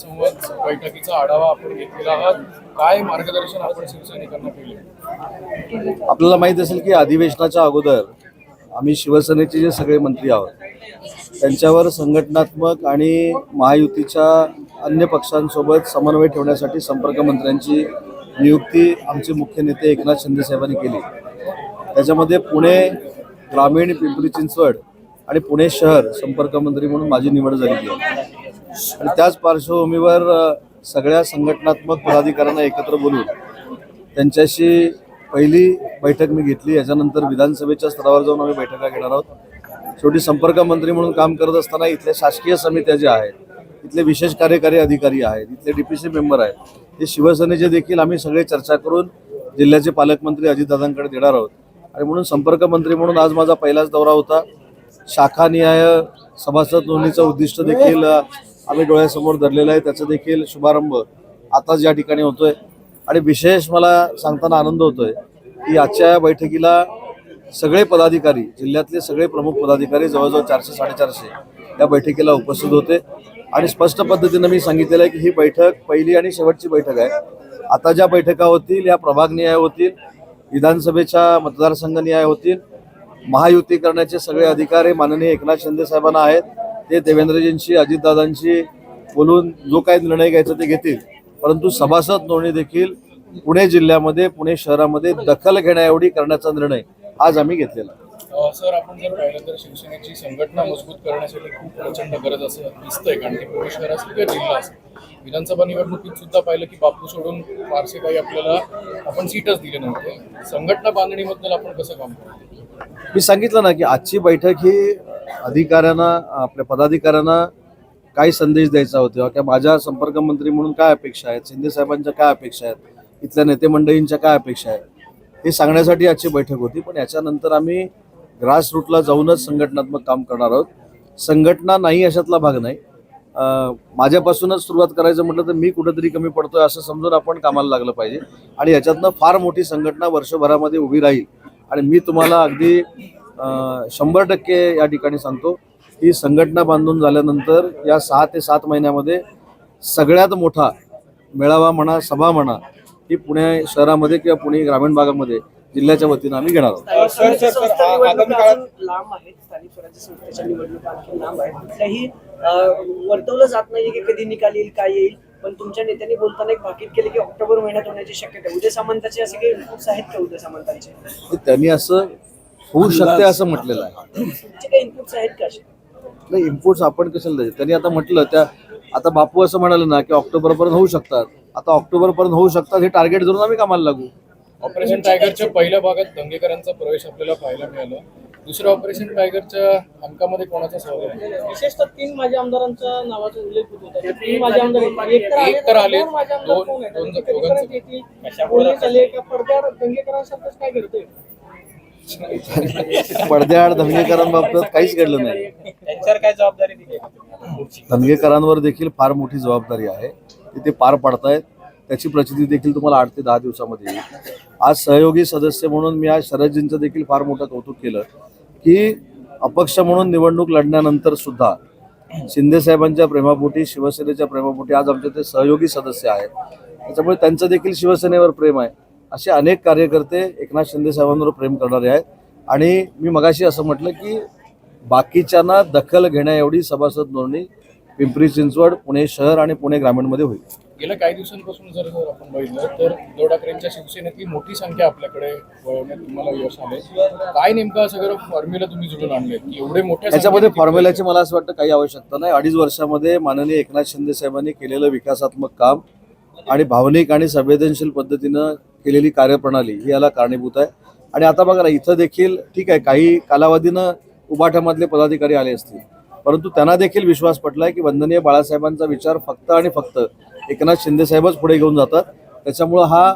संवाद बैठकीचा आढावा आपण घेतलेला आहात. काय मार्गदर्शन आपण शिवसैनिकांना केले? आपल्याला माहीत असेल की अधिवेशनाच्या अगोदर आम्ही शिवसेनेचे जे सगळे मंत्री आहोत त्यांच्यावर संघटनात्मक आणि महायुतीच्या अन्य पक्षांसोबत समन्वय ठेवण्यासाठी संपर्क मंत्र्यांची नियुक्ती आमचे मुख्य नेते एकनाथ शिंदे साहेबांनी केली. त्याच्यामध्ये पुणे ग्रामीण पिंपरी चिंचवड आणि पुणे शहर संपर्क मंत्री म्हणून माझी निवड झालेली आहे. आणि त्याच पार्श्वभूमीवर सगळ्या संघटनात्मक पदाधिकाऱ्यांना एकत्र बोलून त्यांच्याशी पहिली बैठक मी घेतली. याच्यानंतर विधानसभेच्या स्तरावर जाऊन आम्ही बैठका घेणार आहोत. शेवटी संपर्क मंत्री म्हणून काम करत असताना इथल्या शासकीय समित्या ज्या आहेत इथले विशेष कार्यकारी अधिकारी आहेत इथले डी पी सी मेंबर आहेत ते शिवसेनेचे देखील आम्ही सगळे चर्चा करून जिल्ह्याचे पालकमंत्री अजितदादांकडे देणार आहोत. आणि म्हणून संपर्क मंत्री म्हणून आज माझा पहिलाच दौरा होता. शाखानिहाय सभासद नोंदणीचं उद्दिष्ट देखील आम्ही डोळ्यासमोर धरलेलं आहे. त्याचा देखील शुभारंभ आताच या ठिकाणी होतोय. आणि विशेष मला सांगताना आनंद होतोय की आजच्या या बैठकीला सगळे पदाधिकारी जिल्ह्यातले सगळे प्रमुख पदाधिकारी जवळजवळ चारशे साडेचारशे या बैठकीला उपस्थित होते. आणि स्पष्ट पद्धतीनं मी सांगितलेलं आहे की ही बैठक पहिली आणि शेवटची बैठक आहे. आता ज्या बैठका होतील या प्रभागनिहाय होतील विधानसभेच्या मतदारसंघनिहाय होतील महायुती करण्याचे सगळे अधिकार हे माननीय एकनाथ शिंदे साहेबांना आहेत. ते देवेंद्रजींशी अजितदादांशी बोलून जो काही निर्णय घ्यायचा ते घेतील. परंतु सभासद नोंदणी देखील पुणे जिल्ह्यामध्ये पुणे शहरामध्ये दखल घेण्याएवढी करण्याचा निर्णय आज आम्ही घेतलेला सर आपण जर पाहिलं तर शिवसेनेची संघटना मजबूत करण्यासाठी खूप प्रचंड गरज असं दिसतंय कारण की पुणे शहर असेल किंवा जिल्हा असेल. विधानसभा निवडणुकीत सुद्धा पाहिलं की बापू सोडून फारसे काही आपल्याला आपण सीटच दिले नव्हते. संघटना बांधणीबद्दल आपण कसं काम करतो? मी सांगितलं ना की आजची बैठक ही अधिकाऱ्यांना आपल्या पदाधिकाऱ्यांना काय संदेश द्यायचा होता किंवा माझ्या संपर्क मंत्री म्हणून काय अपेक्षा आहेत? शिंदे साहेबांच्या काय अपेक्षा आहेत? इथल्या नेते मंडळींच्या काय अपेक्षा आहेत? हे सांगण्यासाठी आजची बैठक होती पण याच्यानंतर आम्ही ग्रासरूटला जाऊनच संघटनात्मक काम करणार आहोत. संघटना नाही अशातला भाग नाही. माझ्यापासूनच सुरुवात करायचं म्हटलं तर मी कुठंतरी कमी पडतोय असं समजून आपण कामाला लागलं पाहिजे. आणि याच्यातनं फार मोठी संघटना वर्षभरामध्ये उभी राहील. आणि मी तुम्हाला अगदी शंभर टक्के या ठिकाणी सांगतो की संघटना बांधून झाल्यानंतर या सहा ते सात महिन्यामध्ये सगळ्यात मोठा मेळावा म्हणा सभा म्हणा ही पुणे शहरामध्ये किंवा पुणे ग्रामीण भागामध्ये जिल्ह्याच्या वतीनं आम्ही घेणार आहोत. वर्तवलं जात नाही की कधी निकाल येईल काय येईल. पण तुमच्या नेत्यांनी बोलताना एक भाकीत केले की ऑक्टोबर महिन्यात होण्याची शक्यता आहे. उदय सामंताचे असे काही इनपुट्स आहेत का उदय सामंतांचे? तर त्यांनी असं होऊ शकते असं म्हटलेलं आहे. इनपुट्स असे नाही इम्पोर्ट्स आपण कशाला द्यायचे त्यांनी आता म्हटलं त्या आता बापू असं म्हणाले ना की ऑक्टोबरपर्यंत होऊ शकतात. आता ऑक्टोबरपर्यंत होऊ शकतात हे टार्गेट धरून आम्ही कामाला लागू. ऑपरेशन टायगरच्या पहिल्या भागात दंगेकरांचा प्रवेश आपल्याला पाहायला मिळाला. दुसऱ्या ऑपरेशन टायगरच्या अंकामध्ये कोणाचा सहभाग आहे? विशेषतः तीन माझ्या आमदारांचा नावाचा उल्लेख होत. होता तीन माझे आमदार एक तर एक तर आले, दोन दोन- दोघांचं. आले का पडद्यावर दंगेकरांसारखंच काय घडतंय? पडद्याआड धनगेकरांबाबत काहीच घडलं नाही. त्यांच्यावर काय जबाबदारी दिली? धनगेकरांवर देखील फार मोठी जबाबदारी आहे. ती ते पार पाडतायत. त्याची प्रचिती देखील तुम्हाला आठ ते दहा दिवसामध्ये येईल. आज सहयोगी सदस्य म्हणून मी आज शरदजींचं देखील फार मोठं कौतुक केलं की अपक्ष म्हणून निवडणूक लढल्यानंतर सुद्धा शिंदे साहेबांच्या प्रेमापोटी शिवसेनेच्या प्रेमापोटी आज आमचे ते सहयोगी सदस्य आहेत. त्याच्यामुळे त्यांचं देखील शिवसेनेवर प्रेम आहे. असे अनेक कार्यकर्ते एकनाथ शिंदे साहेबांवर प्रेम करणारे आहेत. आणि मी मगाशी असं म्हटलं की बाकीच्यांना दखल घेण्याएवढी सभासद नोंदणी पिंपरी चिंचवड पुणे शहर आणि पुणे ग्रामीणमध्ये होईल. गेल्या काही दिवसांपासून जर जर आपण बघितलं तर उद्धव ठाकरेंच्या शिवसेनेतली मोठी संख्या आपल्याकडे वळवण्यात तुम्हाला यश आले काय नेमकं सगळं फॉर्म्युला तुम्ही जुळून आणले की एवढे मोठ्या याच्यामध्ये संख्येने फॉर्म्युल्याची मला असं वाटतं काही आवश्यकता नाही. अडीच वर्षामध्ये माननीय एकनाथ शिंदे साहेबांनी केलेलं विकासात्मक काम आणि भावनिक आणि संवेदनशील पद्धतीनं केलेली कार्यप्रणाली ही याला कारणीभूत आहे. आणि आता बघा ना इथं देखील ठीक आहे काही कालावधीनं उबाठामधले पदाधिकारी आले असतील. परंतु त्यांना देखील विश्वास पटलाय की वंदनीय बाळासाहेबांचा विचार फक्त आणि फक्त एकनाथ शिंदेसाहेबच पुढे घेऊन जातात. त्याच्यामुळं हा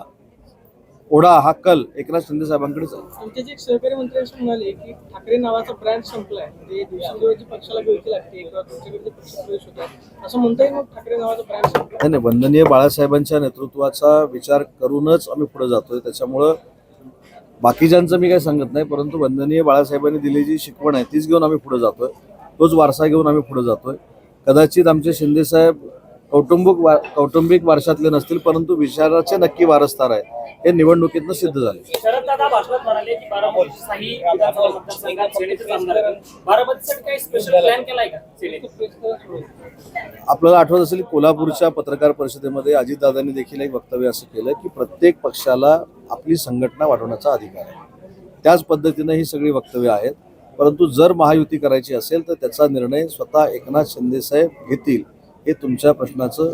ओढा हा कल एकनाथ शिंदे साहेबांकडेच आहे आमचे जे सहकारी मंत्री असं म्हणाले की ठाकरे नावाचा ब्रँड संपलाय. म्हणजे दिवसेंदिवस पक्षाला गळती लागते किंवा तुमच्याकडे पक्ष प्रवेश होतात असं म्हणता येईल मग ठाकरे नावाचा ब्रँड संपला नाही नाही वंदनीय बाळासाहेबांच्या नेतृत्वाचा विचार करूनच आम्ही पुढे जातोय. त्याच्यामुळं बाकीच्यांचं मी काही सांगत नाही परंतु वंदनीय बाळासाहेबांनी दिलेली जी शिकवण आहे तीच घेऊन आम्ही पुढे जातोय. तोच वारसा घेऊन आम्ही पुढे जातोय. कदाचित आमचे शिंदेसाहेब कौटुंबिक वा कौटुंबिक वारशातले नसतील परंतु विचाराचे नक्की वारसदार आहे हे निवडणुकीतनं सिद्ध झाले. भाषणात म्हणाले की. बारामतीसाठी काही स्पेशल प्लॅन केलाय का आपल्याला आठवत असेल कोल्हापूरच्या पत्रकार परिषदेमध्ये अजितदादांनी देखील एक वक्तव्य असं केलं की प्रत्येक पक्षाला आपली संघटना वाढवण्याचा अधिकार आहे. त्याच पद्धतीनं ही सगळी वक्तव्य आहेत. परंतु जर महायुती करायची असेल तर त्याचा निर्णय स्वतः एकनाथ शिंदेसाहेब घेतील. हे तुमच्या प्रश्नाचं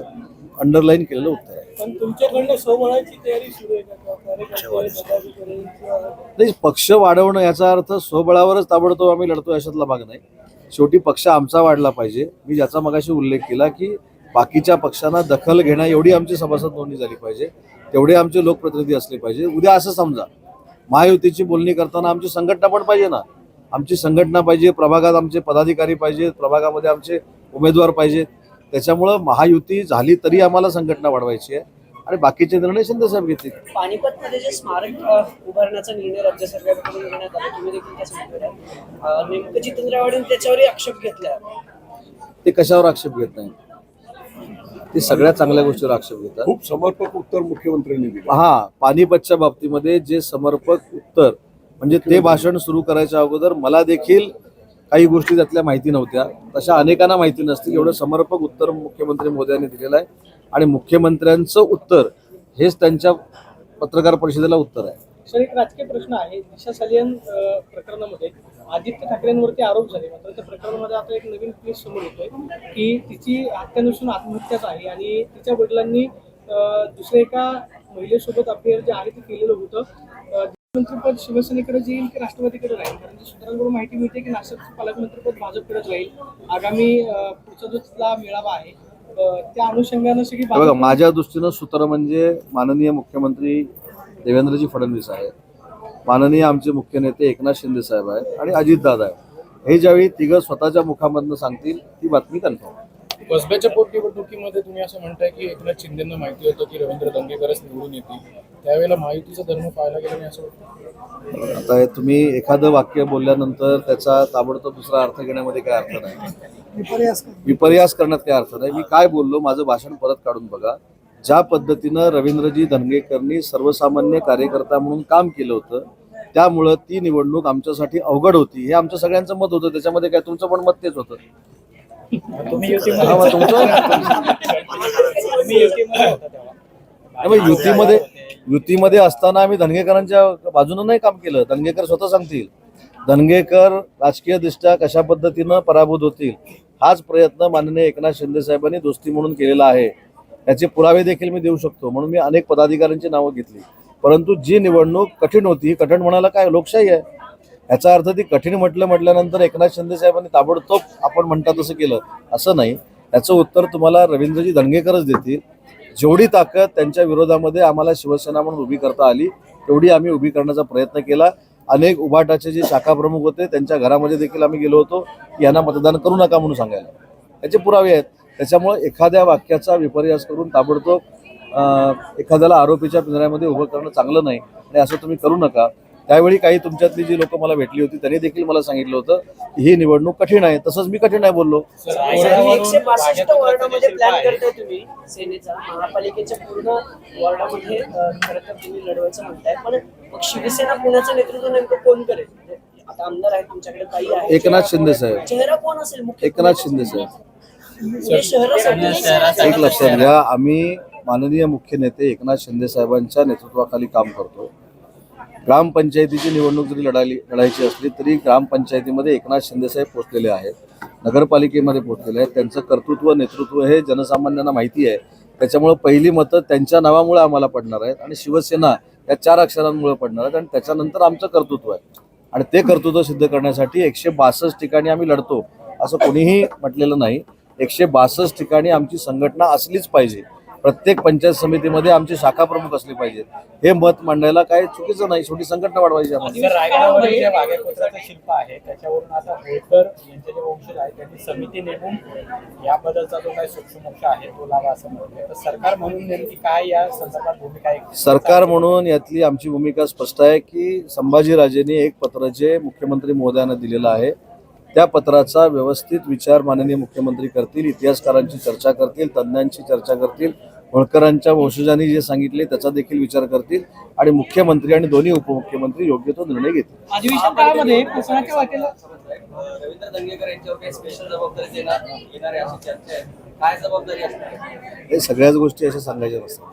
अंडरलाईन केलेलं उत्तर आहे. पण तुमच्याकडनं सोबळाची तयारी सुरू आहे का? कार्यकर्ते पदाधिकारी किंवा नाही पक्ष वाढवणं याचा अर्थ स्वबळावरच ताबडतोब आम्ही लढतो याच्यातला भाग नाही. शेवटी पक्ष आमचा वाढला पाहिजे. मी ज्याचा मगाशी उल्लेख केला की बाकीच्या पक्षांना दखल घेण्या एवढी आमची सभासद नोंदणी झाली पाहिजे. तेवढे आमचे लोकप्रतिनिधी असले पाहिजे. उद्या असं समजा महायुतीची बोलणी करताना आमची संघटना पण पाहिजे ना. आमची संघटना पाहिजे प्रभागात आमचे पदाधिकारी पाहिजेत प्रभागामध्ये आमचे उमेदवार पाहिजेत. त्याच्यामुळं महायुती झाली तरी आम्हाला संघटना वाढवायची आहे. आणि बाकीचे निर्णय शिंदेसाहेब घेतील. पानिपत मध्ये जे स्मारक उभारण्याचा निर्णय राज्य सरकारकडून घेण्यात आला तुम्ही देखील त्याचा निर्णय आहे. अ, नेमकं जितेंद्र आव्हाडांनी त्याच्यावरही आक्षेप घेतला. ते कशावर आक्षेप घेत नाही? ते सगळ्या चांगल्या गोष्टीवर आक्षेप घेतात. खूप समर्पक उत्तर मुख्यमंत्र्यांनी दिलं. हा पानिपतच्या बाबतीमध्ये जे समर्पक उत्तर म्हणजे ते भाषण सुरू करायच्या अगोदर मला देखील काही गोष्टी त्यातल्या माहिती नव्हत्या. तशा अनेकांना माहिती नसतील. एवढं समर्पक उत्तर मुख्यमंत्री मोदयांनी दिलेलं आहे. आणि मुख्यमंत्र्यांचं उत्तर हेच त्यांच्या पत्रकार परिषदेला उत्तर आहे. सर एक राजकीय प्रश्न आहे. दिशा सलियन प्रकरणामध्ये आदित्य ठाकरेंवरती आरोप झाले. मात्र त्या प्रकरणामध्ये आता एक नवीन केस समोर येतोय की तिची हत्या नसून आत्महत्याच आहे आणि तिच्या वडिलांनी दुसऱ्या एका महिलेसोबत अफेअर जे आहे ते केलेलं होतं. मंत्रीपद शिवसेनेकडे येईल की राष्ट्रवादीकडे राहील? कारण सूत्रांकडून माहिती मिळते की नाशिकचं पालकमंत्रीपद भाजपकडेच राहील. आगामी पुढचा जो तिथला मेळावा आहे त्या अनुषंगानं सगळी बघा माझ्या दृष्टीनं सूत्र म्हणजे माननीय मुख्यमंत्री देवेंद्रजी फडणवीस आहेत. माननीय आमचे मुख्य नेते एकनाथ शिंदे साहेब आहेत आणि अजितदादा आहेत. हे ज्यावेळी तिघं स्वतःच्या मुखामधनं सांगतील ती बातमी कन्फर्म. कसब्याच्या पोटनिवडणुकीमध्ये तुम्ही असं म्हणताय की एकनाथ शिंदेना माहिती होतं की रवींद्र दंगेकरच निवडून येतील. त्यावेळेला महायुतीचा धर्म पाहायला गेला नाही असं वाटतं. आता तुम्ही एखादं वाक्य बोलल्यानंतर त्याचा ताबडतोब दुसरा अर्थ घेण्यामध्ये काय अर्थ नाही. विपर्यास करण्यात काय अर्थ नाही. मी काय बोललो माझं भाषण परत काढून बघा. ज्या पद्धतीनं रवींद्रजी धनगेकरनी सर्वसामान्य कार्यकर्ता म्हणून काम केलं होतं त्यामुळं ती निवडणूक आमच्यासाठी अवघड होती. हे आमचं सगळ्यांचं मत होतं. त्याच्यामध्ये काय तुमचं पण मत तेच होतं. हा, मग तुमचं? युतीमध्ये युतीमध्ये असताना आम्ही धनगेकरांच्या बाजूनं नाही काम केलं. धनगेकर स्वतः सांगतील धनगेकर राजकीय दृष्ट्या कशा पद्धतीनं पराभूत होतील हाच प्रयत्न माननीय एकनाथ शिंदे साहेबांनी दोस्ती म्हणून केलेला आहे. याचे पुरावे देखील मी देऊ शकतो. म्हणून मी अनेक पदाधिकाऱ्यांची नावं घेतली. परंतु जी निवडणूक कठीण होती कठीण म्हणायला काय? लोकशाही आहे. याचा अर्थ ती कठीण म्हटलं म्हटल्यानंतर एकनाथ शिंदे साहेबांनी ताबडतोब आपण म्हणता तसं केलं. असं नाही. याचं उत्तर तुम्हाला रवींद्रजी दणगेकरच देतील. जेवढी ताकद त्यांच्या विरोधामध्ये आम्हाला शिवसेना म्हणून उभी करता आली तेवढी आम्ही उभी करण्याचा प्रयत्न केला. अनेक उभाटाचे जे शाखा प्रमुख होते त्यांच्या घरामध्ये देखील आम्ही गेलो होतो. की यांना मतदान करू नका म्हणून सांगायला. याचे पुरावे आहेत. त्याच्यामुळे एखाद्या वाक्याचा विपर्यास करून ताबडतोब एखाद्याला आरोपीच्या पिंजऱ्यामध्ये उभं करणं चांगलं नाही. आणि असं तुम्ही करू नका. त्यावेळी काही तुमच्यातली जी लोक मला भेटली होती त्यांनी देखील मला सांगितलं होतं की ही निवडणूक कठीण आहे. तसंच मी कठीण आहे बोललो. आणि एकशे बासष्ट वॉर्डामध्ये प्लॅन करताय तुम्ही सेनेचा. महापालिकेच्या पूर्ण वॉर्डामध्ये अ, खरं तर तुम्ही लढवायचं म्हणताय पण मग शिवसेना पुण्याचं नेतृत्व नेमकं कोण करेल? म्हणजे आता आमदार आहेत तुमच्याकडे काही आहे एकनाथ शिंदे साहेब. चेहरा कोण असेल? मुख्य एकनाथ शिंदे साहेब. एक लक्षात घ्या आम्ही माननीय मुख्य नेते एकनाथ शिंदे साहेबांच्या नेतृत्वाखाली काम करतो. ग्रामपंचायतीची निवडणूक जरी लढाली लढायची असली तरी ग्रामपंचायतीमध्ये एकनाथ शिंदेसाहेब पोचलेले आहेत. नगरपालिकेमध्ये पोचलेले आहेत. त्यांचं कर्तृत्व नेतृत्व हे जनसामान्यांना माहिती आहे. त्याच्यामुळं पहिली मतं त्यांच्या नावामुळे आम्हाला पडणार आहेत आणि शिवसेना या चार अक्षरांमुळे पडणार आहेत आणि त्याच्यानंतर आमचं कर्तृत्व आहे. आणि ते कर्तृत्व सिद्ध करण्यासाठी एकशे बासष्ट ठिकाणी आम्ही लढतो असं कोणीही म्हटलेलं नाही. एकशे बासष्ट ठिकाणी आमची संघटना असलीच पाहिजे. प्रत्येक पंचायत समितीमध्ये आमची शाखा प्रमुख असली पाहिजे. हे मत मांडायला काय चुकीचं नाही छोटी संघटना वाढवायची शिल्प आहे त्याच्यावरून आता होळकर यांचे जे वंशज आहेत त्यांनी समिती नेमून याबद्दलचा जो काही सूक्ष्मोक्ष आहे तो लावा असं म्हटलं तर सरकार म्हणून नेमकी काय या संदर्भात भूमिका आहे? सरकार म्हणून यातली आमची भूमिका स्पष्ट आहे की संभाजीराजेंनी एक पत्र जे मुख्यमंत्री महोदयांना दिलेलं आहे. त्या पत्राचा व्यवस्थित विचार माननीय मुख्यमंत्री करतील इतिहासकारांची चर्चा करतील तज्ज्ञांची चर्चा करतील होळकरांच्या वंशजांनी जे सांगितले त्याचा देखील विचार करतील आणि मुख्यमंत्री आणि दोन्ही उपमुख्यमंत्री योग्य तो निर्णय घेतील. अधिवेशन काळामध्ये कोकणाच्या वाटेला. रवींद्र दंगेकर यांच्यावर काही स्पेशल जबाबदारी देणार येणार आहे अशी चर्चा आहे. काय जबाबदारी असणार? हे सगळ्याच गोष्टी अशा सांगायच्या नसतात.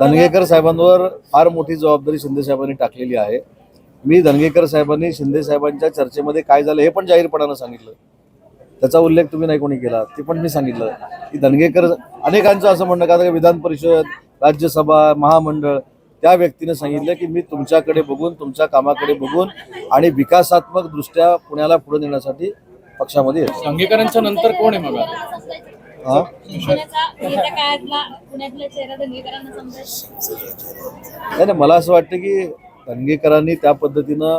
धनगेकर साहेबांवर फार मोठी जबाबदारी शिंदे साहेबांनी टाकलेली आहे. मी धनगेकर साहेबांनी शिंदे साहेबांच्या चर्चेमध्ये काय झालं हे पण जाहीरपणानं सांगितलं. त्याचा उल्लेख तुम्ही नाही कोणी केला ते पण मी सांगितलं. की धनगेकर अनेकांचं असं म्हणणं का विधान परिषद राज्यसभा महामंडळ त्या व्यक्तीने सांगितलं की मी तुमच्याकडे बघून तुमच्या कामाकडे बघून आणि विकासात्मक दृष्ट्या पुण्याला पुढे नेण्यासाठी पक्षामध्ये येतो दंगेकरांच्या नंतर कोण आहे मग? हा? नाही नाही मला असं वाटतं की धनगेकरांनी त्या पद्धतीनं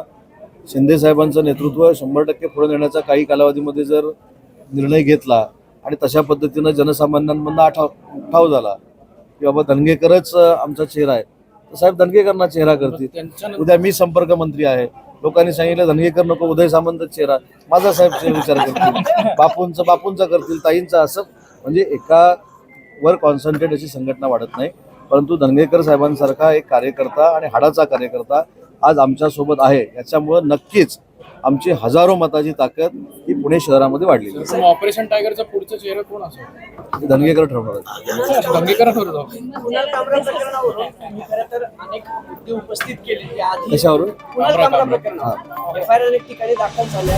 शिंदे साहेबांचं नेतृत्व शंभर टक्के पुढे नेण्याचा काही कालावधीमध्ये जर निर्णय घेतला आणि तशा पद्धतीनं जनसामान्यांमधनं आठाव उठाव झाला की बाबा धनगेकरच अं, आमचा चेहरा आहे. तर साहेब धनगेकरांना चेहरा करतील. उद्या मी संपर्क मंत्री आहे. लोकांनी सांगितलं धनगेकर नको उदय सामंत चेहरा. माझा साहेब विचार करतील. बापूंचा बापूंचा करतील ताईंचा असं. म्हणजे एका वर कॉन्सन्ट्रेट अशी संघटना वाढत नाही. परंतु धनगेकर साहेबांसारखा एक कार्यकर्ता आणि हाडाचा कार्यकर्ता आज आमच्यासोबत आहे. याच्यामुळं नक्कीच आमची हजारो मताची ताकद ही पुणे शहरामध्ये मग ऑपरेशन टायगरचा पुढचा चेहरा कोण हे धनगेकर ठरवणार अनेक मुद्दे उपस्थित केले. कशावरून? ठिकाणी दाखल झाल्या.